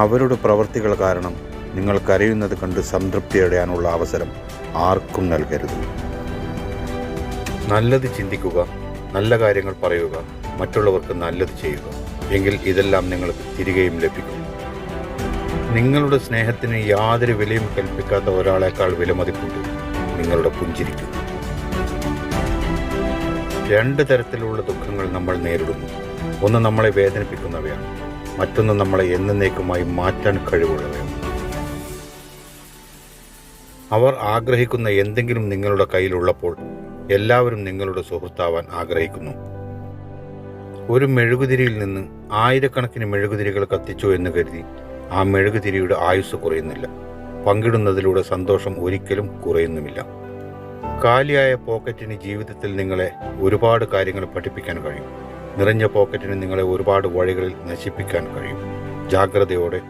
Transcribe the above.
അവരുടെ പ്രവർത്തികൾ കാരണം നിങ്ങൾ കരയുന്നത് കണ്ട് സംതൃപ്തി അടയാനുള്ള അവസരം ആർക്കും നൽകരുത്. നല്ലത് ചിന്തിക്കുക നല്ല കാര്യങ്ങൾ പറയുക മറ്റുള്ളവർക്ക് നല്ലത് ചെയ്യുക. എങ്കിൽ ഇതെല്ലാം നിങ്ങൾക്ക് തിരികെയും ലഭിക്കും. നിങ്ങളുടെ സ്നേഹത്തിന് യാതൊരു വിലയും കൽപ്പിക്കാത്ത ഒരാളെക്കാൾ വിലമതിപ്പുണ്ട് നിങ്ങളുടെ പുഞ്ചിരിക്ക്. രണ്ട് തരത്തിലുള്ള ദുഃഖങ്ങൾ നമ്മൾ നേരിടുന്നു. ഒന്ന് നമ്മളെ വേദനിപ്പിക്കുന്നവയാണ്. മറ്റൊന്ന് നമ്മളെ എന്നേക്കുമായി മാറ്റാൻ കഴിവുള്ളവയാണ് അവർ ആഗ്രഹിക്കുന്ന എന്തെങ്കിലും നിങ്ങളുടെ കയ്യിലുള്ളപ്പോൾ എല്ലാവരും നിങ്ങളുടെ സുഹൃത്താവാൻ ആഗ്രഹിക്കുന്നു. ഒരു മെഴുകുതിരിയിൽ നിന്ന് ആയിരക്കണക്കിന് മെഴുകുതിരികൾ കത്തിച്ചു എന്ന് കരുതി ആ മെഴുകുതിരിയുടെ ആയുസ് കുറയുന്നില്ല. പങ്കിടുന്നതിലൂടെ സന്തോഷം ഒരിക്കലും കുറയുന്നുമില്ല. കാലിയായ പോക്കറ്റിന് ജീവിതത്തിൽ നിങ്ങളെ ഒരുപാട് കാര്യങ്ങൾ പഠിപ്പിക്കാൻ കഴിയും. നിറഞ്ഞ പോക്കറ്റിന് നിങ്ങളെ ഒരുപാട് വഴികളിൽ നശിപ്പിക്കാൻ കഴിയും. ജാഗ്രതയോടെ